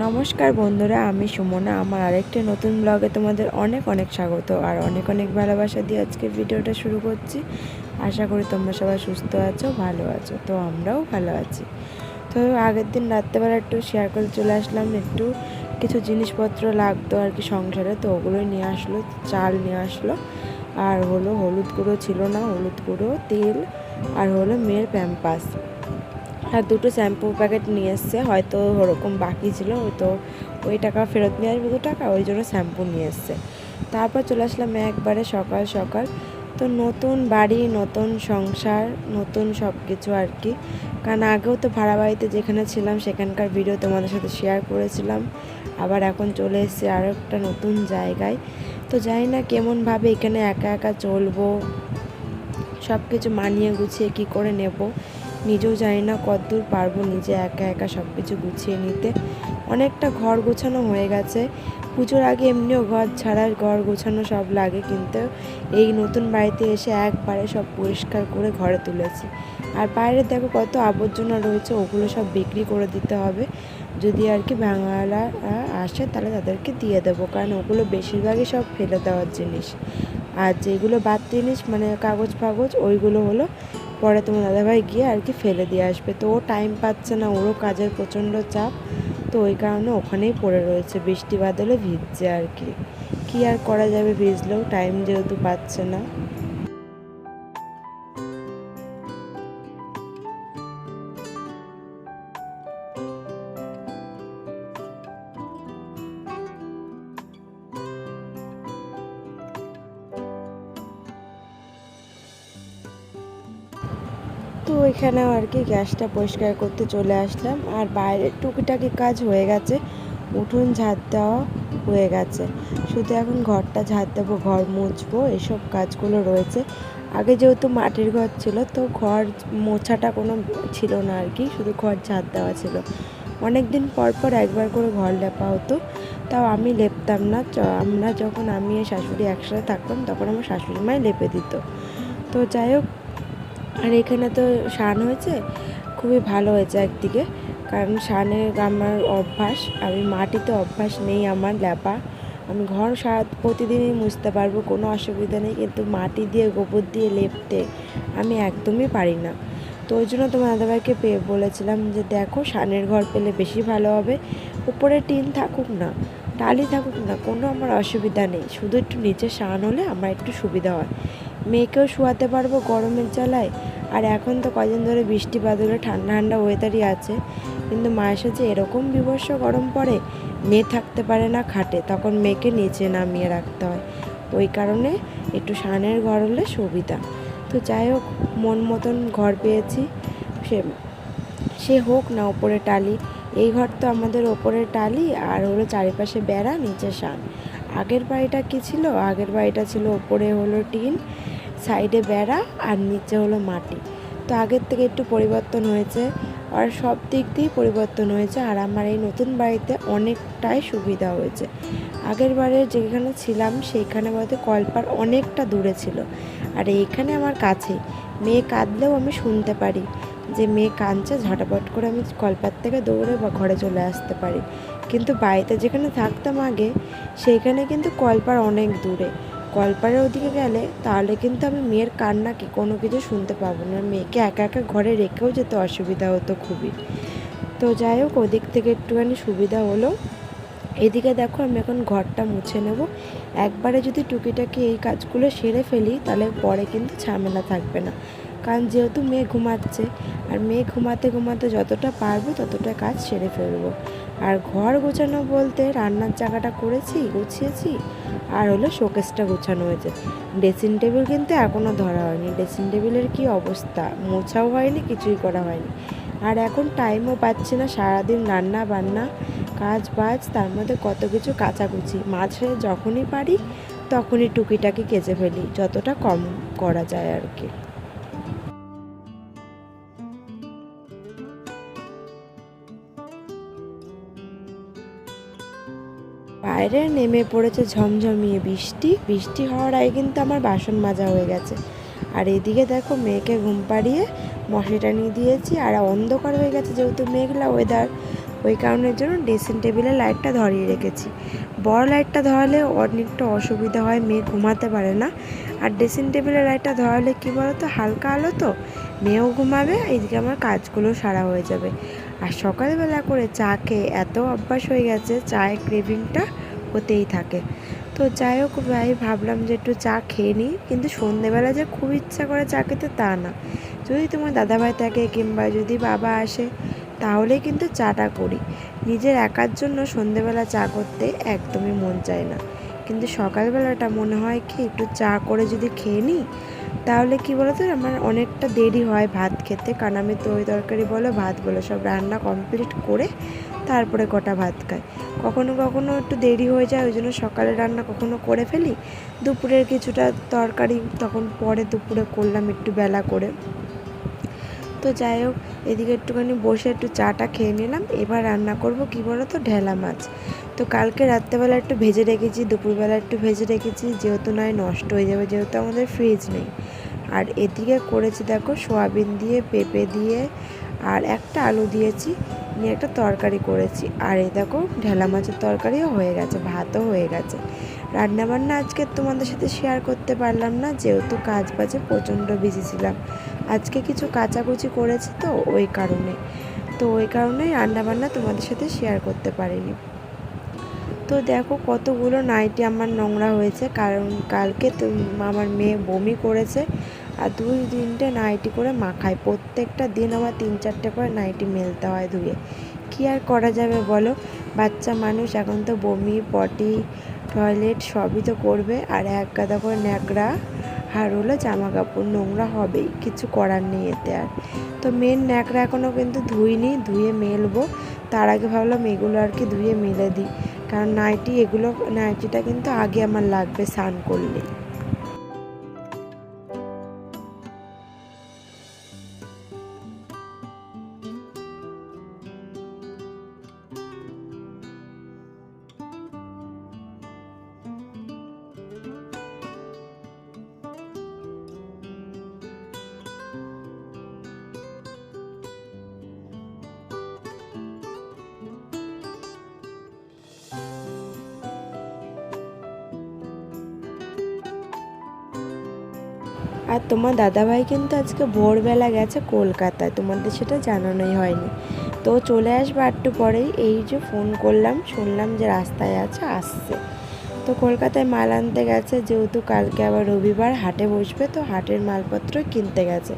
নমস্কার বন্ধুরা, আমি সুমনা। আমার আরেকটি নতুন ব্লগে তোমাদের অনেক অনেক স্বাগত আর অনেক অনেক ভালোবাসা দিয়ে আজকে ভিডিওটা শুরু করছি। আশা করি তোমরা সবাই সুস্থ আছো, ভালো আছো, তো আমরাও ভালো আছি। তো আগের দিন রাত্রেবেলা একটু শেয়ার করে চলে আসলাম, একটু কিছু জিনিসপত্র লাগতো আর কি সংসারে, তো ওগুলোই নিয়ে আসলো, চাল নিয়ে আসলো। আর হলো হলুদ গুঁড়ো ছিল না, হলুদ গুঁড়ো, তেল, আর হলো মেয়ের প্যাম্পাস আর দুটো শ্যাম্পু প্যাকেট নিয়ে এসছে। হয়তো ওরকম বাকি ছিল তো ওই টাকা ফেরত নিয়ে আসবে দু টাকা, ওই জন্য শ্যাম্পু নিয়ে এসছে। তারপর চলে আসলাম একবারে সকাল সকাল। তো নতুন বাড়ি, নতুন সংসার, নতুন সব কিছু আর কি। কারণ আগেও তো ভাড়া বাড়িতে যেখানে ছিলাম, সেখানকার ভিডিও তোমাদের সাথে শেয়ার করেছিলাম। আবার এখন চলে এসেছি আরও একটা নতুন জায়গায়। তো জানি না কেমনভাবে এখানে একা একা চলবো সব কিছু মানিয়ে গুছিয়ে কী করে নেব। নিজেও জানি না কতদূর পারব নিজে একা একা সব কিছু গুছিয়ে নিতে। অনেকটা ঘর গোছানো হয়ে গেছে। পুজোর আগে এমনিও ঘর ছাড়া ঘর গোছানো সব লাগে, কিন্তু এই নতুন বাড়িতে এসে একবারে সব পরিষ্কার করে ঘরে তুলেছি। আর বাইরে দেখো কত আবর্জনা রয়েছে, ওগুলো সব বিক্রি করে দিতে হবে। যদি আর কি ভাঙালা আসে তাহলে তাদেরকে দিয়ে দেবো, কারণ ওগুলো বেশিরভাগই সব ফেলে দেওয়ার জিনিস। আর যেগুলো বাদ জিনিস মানে কাগজ ফাগজ, ওইগুলো হলো পরে তোমার দাদাভাই গিয়ে আর কি ফেলে দিয়ে আসবে। তো ও টাইম পাচ্ছে না, ওরও কাজের প্রচণ্ড চাপ। তো ওই কারণে ওখানেই পড়ে রয়েছে, বৃষ্টি বাদলে ভিজছে আর কি। কী আর করা যাবে, ভিজলেও টাইম যেহেতু পাচ্ছে না। তো ওইখানেও আর কি গ্যাসটা পরিষ্কার করতে চলে আসলাম। আর বাইরের টুকিটাকি কাজ হয়ে গেছে, উঠোন ঝাড় দেওয়া হয়ে গেছে। শুধু এখন ঘরটা ঝাড় দেবো, ঘর মুছবো, এসব কাজগুলো রয়েছে। আগে যেহেতু মাটির ঘর ছিল, তো ঘর মোছাটা কোনো ছিল না আর কি, শুধু ঘর ঝাড় দেওয়া ছিল। অনেক দিন পর পর একবার করে ঘর লেপা হতো, তাও আমি লেপতাম না। আমরা যখন আমি শাশুড়ি একসাথে থাকতাম, তখন আমার শাশুড়ি মাই লেপে দিত। তো যাই হোক আর এখানে তো শান হয়েছে, খুবই ভালো হয়েছে একদিকে। কারণ শানের আমার অভ্যাস, আমি মাটিতে অভ্যাস নেই আমার ল্যাপা। আমি ঘর সারা, প্রতিদিনই মুছতে পারব, কোনো অসুবিধা নেই, কিন্তু মাটি দিয়ে, গোবর দিয়ে লেপতে আমি একদমই পারি না। তো ওই জন্য তোমার দাদাভাইকে পেয়ে বলেছিলাম যে দেখো, শানের ঘর পেলে বেশি ভালো হবে। উপরে টিন থাকুক না, টালি থাকুক না, কোনো আমার অসুবিধা নেই। শুধু একটু নিচে শান হলে আমার একটু সুবিধা হয়। মেয়েকেও শোয়াতে পারব গরমের জ্বালায়। আর এখন তো কদিন ধরে বৃষ্টি বাদলে ঠান্ডা ঠান্ডা ওয়েদারই আছে। কিন্তু মায়ের সাথে এরকম বিভৎস গরম পড়ে, মেয়ে থাকতে পারে না খাটে, তখন মেয়েকে নিচে নামিয়ে রাখতে হয়। ওই কারণে একটু সানের ঘর হলে সুবিধা। তো যাই হোক, মন মতন ঘর পেয়েছি। সে সে হোক না ওপরে টালি, এই ঘর তো আমাদের ওপরে টালি আর হলো চারিপাশে বেড়া, নিচে শান। আগের বাড়িটা কি ছিল? আগের বাড়িটা ছিল ওপরে হলো টিন। সাইডে বেড়া আর নিচে হলো মাটি। তো আগের থেকে একটু পরিবর্তন হয়েছে আর সব দিক দিয়েই পরিবর্তন হয়েছে আর আমার এই নতুন বাড়িতে অনেকটাই সুবিধা হয়েছে। আগের বারে যেখানে ছিলাম সেইখানে বলতে কলপার অনেকটা দূরে ছিল আর এইখানে আমার কাছে মেয়ে কাঁদলেও আমি শুনতে পারি যে মেয়ে কাঁদছে ঝটাপট করে আমি কলপার থেকে দৌড়ে বা ঘরে চলে আসতে পারি। কিন্তু বাড়িতে যেখানে থাকতাম আগে সেইখানে কিন্তু কলপার অনেক দূরে। কলপারের ওদিকে গেলে তাহলে কিন্তু আমি মেয়ের কান্নাকে কোনো কিছু শুনতে পাবো না। মেয়েকে একা একা ঘরে রেখেও যেতে অসুবিধা হতো খুবই। তো যাই হোক, ওদিক থেকে একটুখানি সুবিধা হলো। এদিকে দেখো, আমি এখন ঘরটা মুছে নেব। একবারে যদি টুকিটাকি এই কাজগুলো সেরে ফেলি, তাহলে পরে কিন্তু ঝামেলা থাকবে না। কারণ যেহেতু মেয়ে ঘুমাচ্ছে, আর মেয়ে ঘুমাতে ঘুমাতে যতটা পারব ততটা কাজ সেরে ফেলব। আর ঘর গোছানো বলতে রান্নার জায়গাটা করেছি, গুছিয়েছি, আর হলো শোকেসটা গোছানো হয়েছে। ড্রেসিং টেবিল কিন্তু এখনও ধরা হয়নি। ড্রেসিং টেবিলের কী অবস্থা? মোছাও হয়নি, কিছুই করা হয়নি। আর এখন টাইমও পাচ্ছি না, সারাদিন রান্না বান্না, কাজ বাজ, তার মধ্যে কত কিছু কাচাকুচি। মাঝে যখনই পারি, তখনই টুকিটাকি কেচে ফেলি, যতটা কম করা যায় আর কি। বাইরে নেমে পড়েছে ঝমঝমিয়ে বৃষ্টি। বৃষ্টি হওয়ার আগে কিন্তু আমার বাসন মাজা হয়ে গেছে। আর এদিকে দেখো মেয়েকে ঘুম পাড়িয়ে মশারি টানিয়ে দিয়েছি। আর অন্ধকার হয়ে গেছে যেহেতু মেঘলা ওয়েদার ওই কারণের জন্য ড্রেসিং টেবিলে লাইটটা ধরিয়ে রেখেছি। বড় লাইটটা ধরালে অনেকটা অসুবিধা হয়, মেয়ে ঘুমাতে পারে না। আর ড্রেসিং টেবিলে লাইটটা ধরালে কী বলো তো হালকা আলো তো, মেয়েও ঘুমাবে এইদিকে আমার কাজগুলো সারা হয়ে যাবে। আর সকালবেলা করে চা খেয়ে এত অভ্যাস হয়ে গেছে চায়ের ক্রেভিংটা হতেই থাকে। তো যাই হোক ভাই, ভাবলাম যে একটু চা খেয়ে নিই, কিন্তু সন্ধেবেলা যে খুব ইচ্ছা করে চা খেতে তা না। যদি তোমার দাদাভাই থাকে কিংবা যদি বাবা আসে, তাহলে কিন্তু চাটা করি। নিজের একার জন্য সন্ধেবেলা চা করতে একদমই মন চায় না। কিন্তু সকালবেলাটা মনে হয় কি, একটু চা করে যদি খেয়ে নিই, তাহলে কি বলতো, আমার অনেকটা দেরি হয় ভাত খেতে। কারণ আমি তরি তরকারি বলো, ভাত বলো, সব রান্না কমপ্লিট করে তারপরে কটা ভাত খাই। কখনো কখনো একটু দেরি হয়ে যায়, ওই জন্য সকালে রান্না কখনো করে ফেলি। দুপুরের কিছুটা তরকারি তখন পরে দুপুরে করলাম একটু বেলা করে। তো যাই হোক, এদিকে একটুখানি বসে একটু চাটা খেয়ে নিলাম। এবার রান্না করব কি বলো তো ঢেলা মাছ। তো কালকে রাত্রেবেলা একটু ভেজে রেখেছি, দুপুরবেলা একটু ভেজে রেখেছি, যেহেতু নয়, নষ্ট হয়ে যাবে, যেহেতু আমাদের ফ্রিজ নেই। আর এদিকে করেছি দেখো, সোয়াবিন দিয়ে, পেঁপে দিয়ে আর একটা আলু দিয়েছি, নিয়ে একটা তরকারি করেছি। আর এই দেখো, ঢেলা মাছের তরকারিও হয়ে গেছে, ভাতও হয়ে গেছে। রান্নাবান্না আজকে তোমাদের সাথে শেয়ার করতে পারলাম না, যেহেতু কাজ বাজে, প্রচণ্ড বিজি ছিলাম। আজকে কিছু কাচাকুচি করেছি তো, ওই কারণে। তো ওই কারণেই রান্নাবান্না তোমাদের সাথে শেয়ার করতে পারিনি। তো দেখো, কতগুলো নাইটি আমার নোংরা হয়েছে, কারণ কালকে তো আমার মেয়ে বমি করেছে আর দুই তিনটে নাইটি করে মাখায়। প্রত্যেকটা দিন আমার তিন চারটে করে নাইটি মেলতে হয় ধুয়ে। কী আর করা যাবে বলো? বাচ্চা মানুষ এখন তো বমি, পটি, টয়লেট সবই তো করবে। আর এক গাদা করে ন্যাকড়া আর হলো জামা কাপড় নোংরা হবেই। কিছু করার নেই এতে আর। তো মেন ন্যাকড়া এখনও কিন্তু ধুইনি, ধুয়ে মেলবো। তার আগে ভাবলাম এগুলো আর কি ধুয়ে মেলে দিই। কারণ নাইটি এগুলো, নাইটিটা কিন্তু আগে আমার লাগবে স্নান করলে। আর তোমার দাদাভাই কিন্তু আজকে ভোরবেলা গেছে কলকাতায়, তোমাদের সেটা জানানোই হয়নি। তো চলে আসবে একটু পরেই, এই যে ফোন করলাম, শুনলাম যে রাস্তায় আছে, আসছে। তো কলকাতায় মাল আনতে গেছে, যেহেতু কালকে আবার রবিবার, হাটে বসবে, তো হাটের মালপত্র কিনতে গেছে।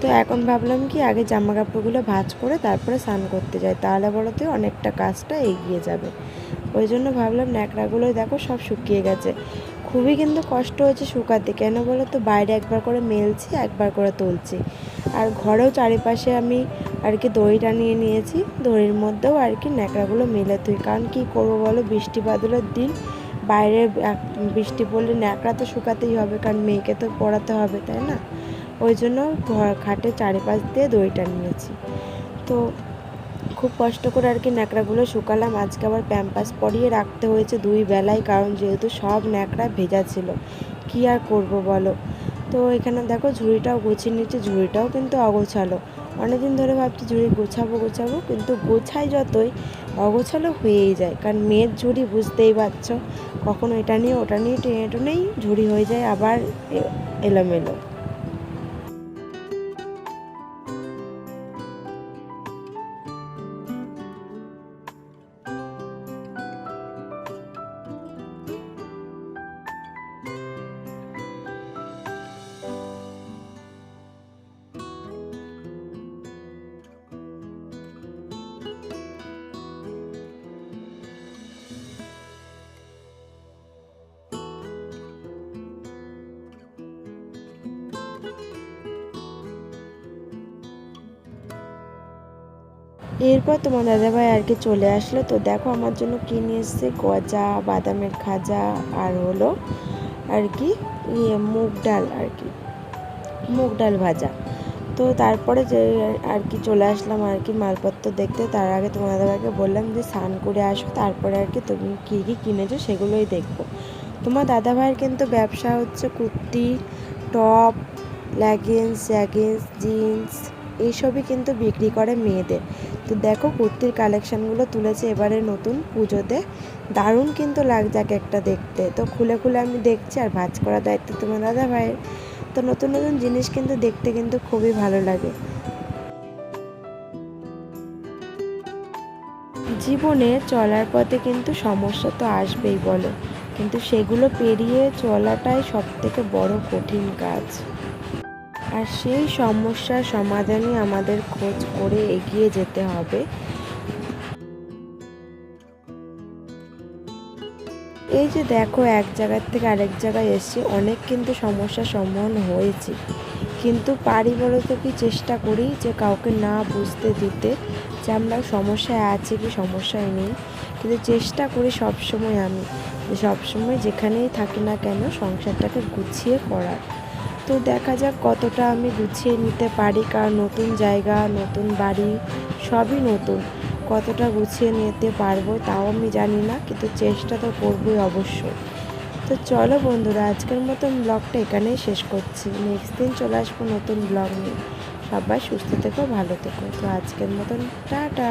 তো এখন ভাবলাম কি, আগে জামা কাপড়গুলো ভাঁজ করে তারপরে স্নান করতে যাই, তাহলে বলতে অনেকটা কাজটা এগিয়ে যাবে। ওই জন্য ভাবলাম ন্যাকড়াগুলো দেখো সব শুকিয়ে গেছে। খুবই কিন্তু কষ্ট হয়েছে শুকাতে, কেন বলো তো? বাইরে একবার করে মেলছি, একবার করে তুলছি। আর ঘরেও চারিপাশে আমি আর কি দড়ি টানিয়ে নিয়েছি, দড়ির মধ্যেও আর কি ন্যাকড়াগুলো মেলে তুই। কারণ কী করব বলো? বৃষ্টি বাদলের দিন বাইরে বৃষ্টি পড়লে ন্যাকড়া তো শুকাতেই হবে, কারণ মেয়েকে তো পড়াতে হবে, তাই না? ওই জন্য ঘর খাটের চারিপাশ দিয়ে দড়িটা নিয়েছি তো খুব কষ্ট করে আর কি ন্যাকড়াগুলো শুকালাম। আজকে আবার প্যাম্পাস পরিয়ে রাখতে হয়েছে দুই বেলায় কারণ যেহেতু সব ন্যাকড়া ভেজা ছিল। কী আর করব বলো? তো এখানে দেখো ঝুড়িটাও গুছিয়ে নিচ্ছে ঝুড়িটাও কিন্তু অগোছালো। অনেকদিন ধরে ভাবছি ঝুড়ি গোছাবো গোছাবো, কিন্তু গোছাই যতই অগোছালো হয়েই যায়। কারণ মেয়ের ঝুড়ি বুঝতেই পারছ, কখনো এটা নিয়ে ওটা নিয়ে টেনে টেনেই ঝুড়ি হয়ে যায়, আবার এলোমেলো। এরপর তোমার দাদাভাই আর কি চলে আসলো। তো দেখো আমার জন্য কী নিয়ে এসছে? গজা, বাদামের খাজা আর হলো আর কি ইয়ে মুগ ডাল আর কি, মুগ ডাল ভাজা। তো তারপরে যে আর কি চলে আসলাম আর কি মালপত্র দেখতে, তার আগে তোমার দাদাভাইকে বললাম যে স্নান করে আসো, তারপরে আর কি তুমি কী কী কিনেছো সেগুলোই দেখব। তোমার দাদাভাইয়ের কিন্তু ব্যবসা হচ্ছে kurti, top, leggings, jeggings, jeans এইসবই কিন্তু বিক্রি করে মেয়েদের। তো দেখো, কুর্তির কালেকশানগুলো তুলেছে এবারে নতুন পুজোতে। দারুণ কিন্তু লাগছে এক একটা দেখতে। তো খুলে খুলে আমি দেখছি আর ভাজ করার দায়িত্ব তোমার দাদা ভাইয়ের। তো নতুন নতুন জিনিস কিন্তু দেখতে কিন্তু খুবই ভালো লাগে। জীবনে চলার পথে কিন্তু সমস্যা তো আসবেই বলো। কিন্তু সেগুলো পেরিয়ে চলাটাই সব থেকে বড় কঠিন কাজ। আর সেই সমস্যার সমাধানই আমাদের খোঁজ করে এগিয়ে যেতে হবে। এই যে দেখো, এক জায়গার থেকে আরেক জায়গায় এসেছি। অনেক কিন্তু সমস্যার সম্মুখীন হয়েছি। কিন্তু পারি বলতে কি চেষ্টা করি যে কাউকে না বুঝতে দিতে যে আমরা সমস্যায় আছি কি সমস্যায় নেই? কিন্তু চেষ্টা করি সবসময় আমি যে সবসময় যেখানেই থাকি না কেন সংসারটাকে গুছিয়ে করার। তো দেখা যাক কতটা আমি গুছিয়ে নিতে পারি, কারণ নতুন জায়গা, নতুন বাড়ি সবই নতুন। কতটা গুছিয়ে নিতে পারব তাও আমি জানি না, কিন্তু চেষ্টা তো করবোই অবশ্যই। তো চলো বন্ধুরা, আজকের মতন ব্লগটা এখানেই শেষ করছি। নেক্সট দিন চলে আসব নতুন ব্লগ নিয়ে। সবাই সুস্থ থেকো, ভালো থেকো। তো আজকের মতন, টাটা!